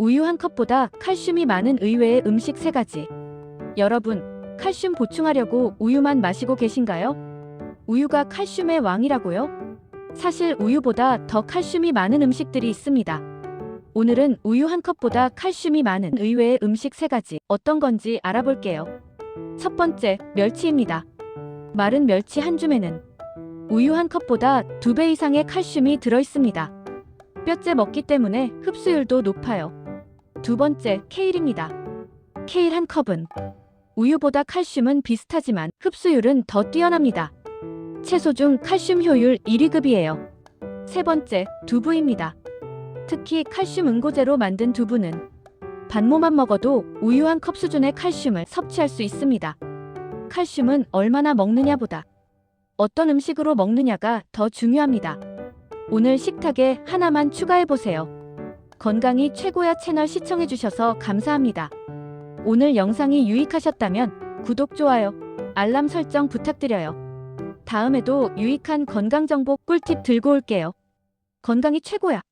우유 한 컵보다 칼슘이 많은 의외의 음식 세 가지. 여러분, 칼슘 보충하려고 우유만 마시고 계신가요? 우유가 칼슘의 왕이라고요? 사실 우유보다 더 칼슘이 많은 음식들이 있습니다. 오늘은 우유 한 컵보다 칼슘이 많은 의외의 음식 세 가지 어떤 건지 알아볼게요. 첫 번째, 멸치입니다. 마른 멸치 한 줌에는 우유 한 컵보다 두배 이상의 칼슘이 들어 있습니다. 뼈째 먹기 때문에 흡수율도 높아요. 두 번째, 케일입니다. 케일 한 컵은 우유보다 칼슘은 비슷하지만 흡수율은 더 뛰어납니다. 채소 중 칼슘 효율 1위급이에요. 세 번째, 두부입니다. 특히 칼슘 응고제로 만든 두부는 반모만 먹어도 우유 한 컵 수준의 칼슘을 섭취할 수 있습니다. 칼슘은 얼마나 먹느냐보다 어떤 음식으로 먹느냐가 더 중요합니다. 오늘 식탁에 하나만 추가해보세요. 건강이 최고야 채널 시청해주셔서 감사합니다. 오늘 영상이 유익하셨다면 구독, 좋아요, 알람 설정 부탁드려요. 다음에도 유익한 건강정보 꿀팁 들고 올게요. 건강이 최고야.